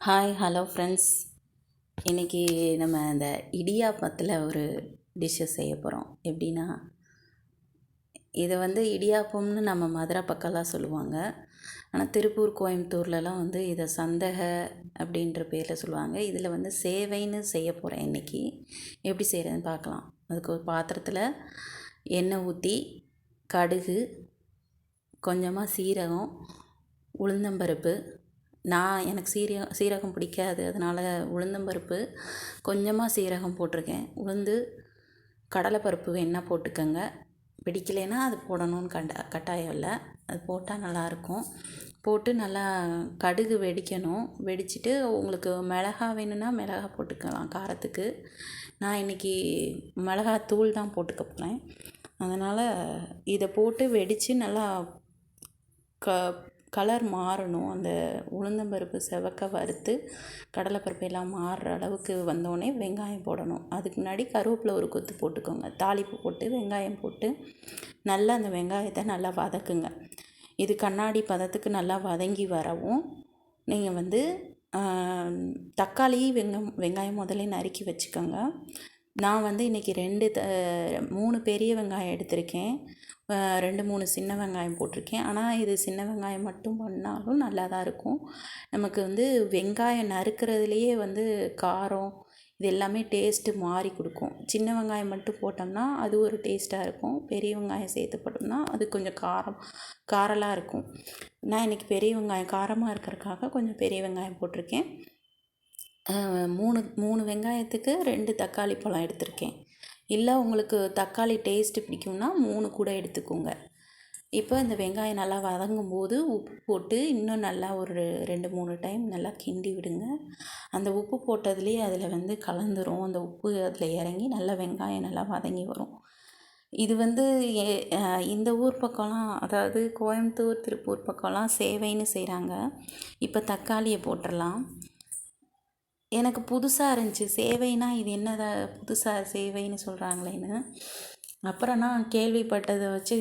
Hi hello friends இன்றைக்கி நம்ம இந்த இடியாப்பத்தில் ஒரு டிஷ்ஷு செய்ய போகிறோம் எப்படின்னா இதை வந்து இடியாப்பம்னு நம்ம மதுரை பக்கம்லாம் சொல்லுவாங்க. ஆனால் திருப்பூர் கோயம்புத்தூர்லலாம் வந்து இதை சந்தக அப்படின்ற பேரில் சொல்லுவாங்க. இதில் வந்து சேவைன்னு செய்ய போகிறேன் இன்றைக்கி எப்படி செய்கிறதுன்னு பார்க்கலாம் அதுக்கு ஒரு பாத்திரத்தில் எண்ணெய் ஊற்றி கடுகு கொஞ்சமாக சீரகம் உளுந்தம்பருப்பு நான் எனக்கு சீரகம் சீரகம் பிடிக்காது. அதனால் உளுந்தம்பருப்பு கொஞ்சமாக சீரகம் போட்டிருக்கேன். உளுந்து கடலைப்பருப்பு வேணால் போட்டுக்கோங்க. பிடிக்கலைன்னா அது போடணும்னு கண்ட கட்டாயம் இல்லை. அது போட்டால் நல்லாயிருக்கும். போட்டு நல்லா கடுகு வெடிக்கணும். வெடிச்சிட்டு உங்களுக்கு மிளகா வேணும்னா மிளகா போட்டுக்கலாம் காரத்துக்கு. நான் இன்றைக்கி மிளகாத்தூள் தான் போட்டுக்க போகிறேன் அதனால் இதை போட்டு வெடித்து நல்லா க கலர் மாறணும். அந்த உளுந்தம்பருப்பு செவக்க வறுத்து கடலைப்பருப்பு எல்லாம் மாறுற அளவுக்கு வந்தோடனே வெங்காயம் போடணும். அதுக்கு முன்னாடி கருவேப்பிலை ஒரு கொத்து போட்டுக்கோங்க. தாளிப்பு போட்டு வெங்காயம் போட்டு நல்லா அந்த வெங்காயத்தை நல்லா வதக்குங்க. இது கண்ணாடி பதத்துக்கு நல்லா வதங்கி வரவும் நீங்கள் வந்து தக்காளி வெங்கம் வெங்காயம் முதல்ல நறுக்கி வச்சுக்கோங்க. நான் வந்து இன்றைக்கி ரெண்டு த மூணு பெரிய வெங்காயம் எடுத்திருக்கேன். ரெண்டு மூணு சின்ன வெங்காயம் போட்டிருக்கேன். ஆனால் இது சின்ன வெங்காயம் மட்டும் பண்ணாலும் நல்லா தான் இருக்கும். நமக்கு வந்து வெங்காயம் நறுக்கிறதுலையே வந்து காரம் இது எல்லாமே டேஸ்ட்டு மாறி கொடுக்கும். சின்ன வெங்காயம் மட்டும் போட்டோம்னா அது ஒரு டேஸ்ட்டாக இருக்கும். பெரிய வெங்காயம் சேர்த்து போட்டோம்னா அது கொஞ்சம் காரம் காரலாக இருக்கும். நான் இன்றைக்கி பெரிய வெங்காயம் காரமாக இருக்கிறதுக்காக கொஞ்சம் பெரிய வெங்காயம் போட்டிருக்கேன். மூணு மூணு வெங்காயத்துக்கு ரெண்டு தக்காளி பழம் எடுத்திருக்கேன். இல்லை உங்களுக்கு தக்காளி டேஸ்ட்டு பிடிக்கும்னா மூணு கூட எடுத்துக்கோங்க. இப்போ இந்த வெங்காயம் நல்லா வதங்கும் போது உப்பு போட்டு இன்னும் நல்லா ஒரு ரெண்டு மூணு டைம் நல்லா கிண்டி விடுங்க. அந்த உப்பு போட்டதுலேயே அதில் வந்து கலந்துரும். அந்த உப்பு அதில் இறங்கி நல்லா வெங்காயம் நல்லா வதங்கி வரும். இது வந்து இந்த ஊர் பக்கம்லாம் அதாவது கோயம்புத்தூர் திருப்பூர் பக்கம்லாம் சேவைன்னு செய்கிறாங்க இப்போ தக்காளியை போட்டுடலாம் எனக்கு புதுசாக இருந்துச்சு. சேவைனா இது என்னத? புதுசாக சேவைன்னு சொல்கிறாங்களேன்னு அப்புறம் நான் கேள்விப்பட்டதை வச்சு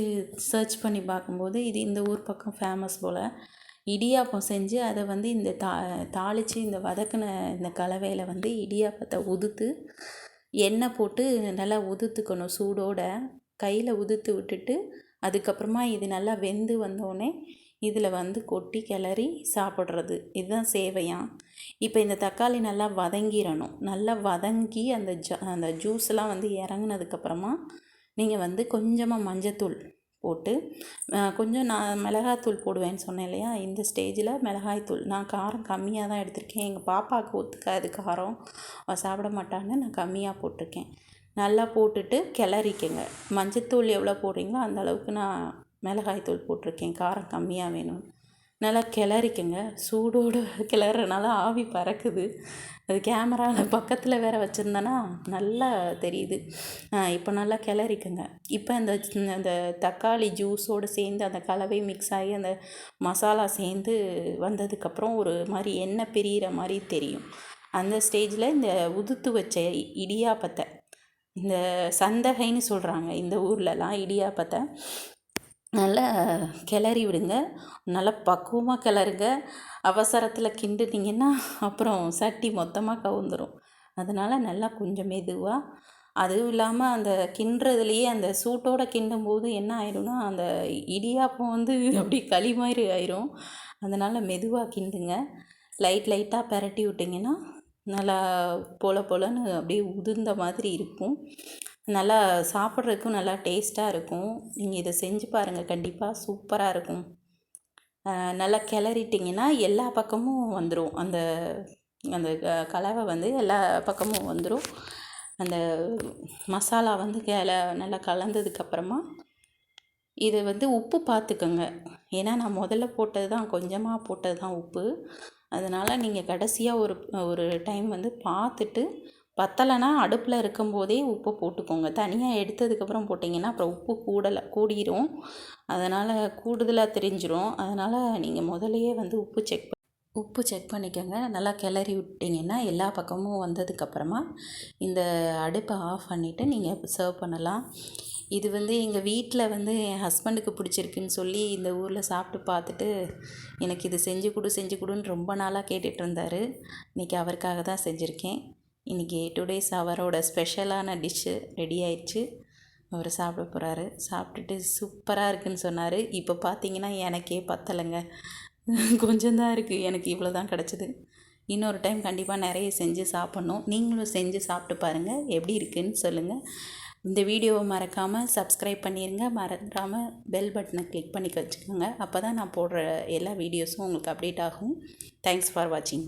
சர்ச் பண்ணி பார்க்கும்போது இது இந்த ஊர் பக்கம் ஃபேமஸ் போல். இடியாப்பம் செஞ்சு அதை வந்து இந்த தா தாளித்து இந்த வதக்கின இந்த கலவையில் வந்து இடியாப்பத்தை உதுத்து எண்ணெய் போட்டு நல்லா உதுத்துக்கணும் சூடோட. கையில் உதுத்து விட்டுட்டு அதுக்கப்புறமா இது நல்லா வெந்து வந்தோடனே இதில் வந்து கொட்டி கிளறி சாப்பிட்றது. இதுதான் சேவையாம் இப்போ இந்த தக்காளி நல்லா வதங்கிடணும் நல்லா வதங்கி அந்த ஜ அந்த ஜூஸ்லாம் வந்து இறங்குனதுக்கப்புறமா நீங்கள் வந்து கொஞ்சமாக மஞ்சத்தூள் போட்டு கொஞ்சம் நான் மிளகாத்தூள் போடுவேன்னு சொன்னேன் இல்லையா? இந்த ஸ்டேஜில் மிளகாய்த்தூள். நான் காரம் கம்மியாக தான் எடுத்திருக்கேன். எங்கள் பாப்பாவுக்கு ஒத்துக்காது காரம். சாப்பிட மாட்டான்னு நான் கம்மியாக போட்டிருக்கேன். நல்லா போட்டுட்டு கிளறிக்கங்க. மஞ்சத்தூள் எவ்வளோ போடுறீங்களோ அந்த அளவுக்கு நான் மிளகாய்த்தூள் போட்டிருக்கேன் காரம் கம்மியாக வேணும். நல்லா கிளறிக்கங்க. சூடோடு கிளறனால ஆவி பறக்குது. அது கேமராவில் பக்கத்தில் வேறு வச்சுருந்தேன்னா நல்லா தெரியுது. இப்போ நல்லா கிளறிக்கங்க. இப்போ இந்த அந்த தக்காளி ஜூஸோடு சேர்ந்து அந்த கலவை மிக்ஸ் ஆகி அந்த மசாலா சேர்ந்து வந்ததுக்கப்புறம் ஒரு மாதிரி எண்ணெய் பிரிகிற மாதிரி தெரியும். அந்த ஸ்டேஜில் இந்த உதுத்து வச்ச இடியாப்பத்தை இந்த சந்தகைன்னு சொல்கிறாங்க இந்த ஊர்லலாம் இடியாப்பத்தை நல்லா கிளறி விடுங்க. நல்லா பக்குவமாக கிளறுங்க. அவசரத்தில் கிண்டுட்டிங்கன்னா அப்புறம் சட்டி மொத்தமாக கவுந்துடும் அதனால் நல்லா கொஞ்சம் மெதுவாக அதுவும் இல்லாமல் அந்த கிண்டுறதுலையே அந்த சூட்டோடு கிண்டும் போது என்ன ஆயிடும்னா அந்த இடியாப்பம் வந்து அப்படி களி மாதிரி ஆயிரும். அதனால் மெதுவாக கிண்டுங்க. லைட் லைட்டாக பரட்டி விட்டிங்கன்னா நல்லா பொல போலன்னு அப்படியே உதிர்ந்த மாதிரி இருக்கும். நல்லா சாப்பிட்றதுக்கும் நல்லா டேஸ்ட்டாக இருக்கும். நீங்கள் இதை செஞ்சு பாருங்கள் கண்டிப்பாக சூப்பராக இருக்கும். நல்லா கிளறிட்டிங்கன்னா எல்லா பக்கமும் வந்துடும் அந்த அந்த கலவை வந்து எல்லா பக்கமும் வந்துடும் அந்த மசாலா வந்து கிள நல்லா கலந்ததுக்கப்புறமா இது வந்து உப்பு பார்த்துக்கோங்க. ஏன்னா நான் முதல்ல போட்டது தான் கொஞ்சமாக போட்டது தான் உப்பு. அதனால் நீங்கள் கடைசியாக ஒரு ஒரு டைம் வந்து பார்த்துட்டு பத்தலைன்னா அடுப்பில் இருக்கும்போதே உப்பு போட்டுக்கோங்க. தனியாக எடுத்ததுக்கப்புறம் போட்டிங்கன்னா அப்புறம் உப்பு கூடலை கூடிரும். அதனால் கூடுதலாக தெரிஞ்சிடும் அதனால் நீங்கள் முதலையே வந்து உப்பு செக் உப்பு செக் பண்ணிக்கோங்க. நல்லா கிளறி விட்டிங்கன்னா எல்லா பக்கமும் வந்ததுக்கப்புறமா இந்த அடுப்பை ஆஃப் பண்ணிவிட்டு நீங்கள் சர்வ் பண்ணலாம். இது வந்து எங்கள் வீட்டில் வந்து என் ஹஸ்பண்டுக்கு பிடிச்சிருக்குன்னு சொல்லி இந்த ஊரில் சாப்பிட்டு பார்த்துட்டு எனக்கு இது செஞ்சு கொடு செஞ்சு கொடுன்னு ரொம்ப நாளாக கேட்டுட்ருந்தார் இன்றைக்கி அவருக்காக தான் செஞ்சுருக்கேன். இன்றைக்கி டூ டேஸ் அவரோட ஸ்பெஷலான டிஷ்ஷு ரெடி ஆயிடுச்சு. அவர் சாப்பிட போகிறாரு சாப்பிட்டுட்டு சூப்பராக இருக்குன்னு சொன்னார். இப்போ பார்த்தீங்கன்னா எனக்கே பத்தலைங்க. கொஞ்சம்தான் இருக்குது எனக்கு இவ்வளோ தான் கிடச்சிது. இன்னொரு டைம் கண்டிப்பாக நிறைய செஞ்சு சாப்பிட்ணும். நீங்களும் செஞ்சு சாப்பிட்டு பாருங்கள் எப்படி இருக்குன்னு சொல்லுங்கள் இந்த வீடியோவை மறக்காமல் சப்ஸ்கிரைப் பண்ணிடுங்க மறக்காமல் பெல் பட்டனை கிளிக் பண்ணி வச்சுக்கோங்க. அப்போ தான் நான் போடுற எல்லா வீடியோஸும் உங்களுக்கு அப்டேட் ஆகும். தேங்க்ஸ் ஃபார் வாட்சிங்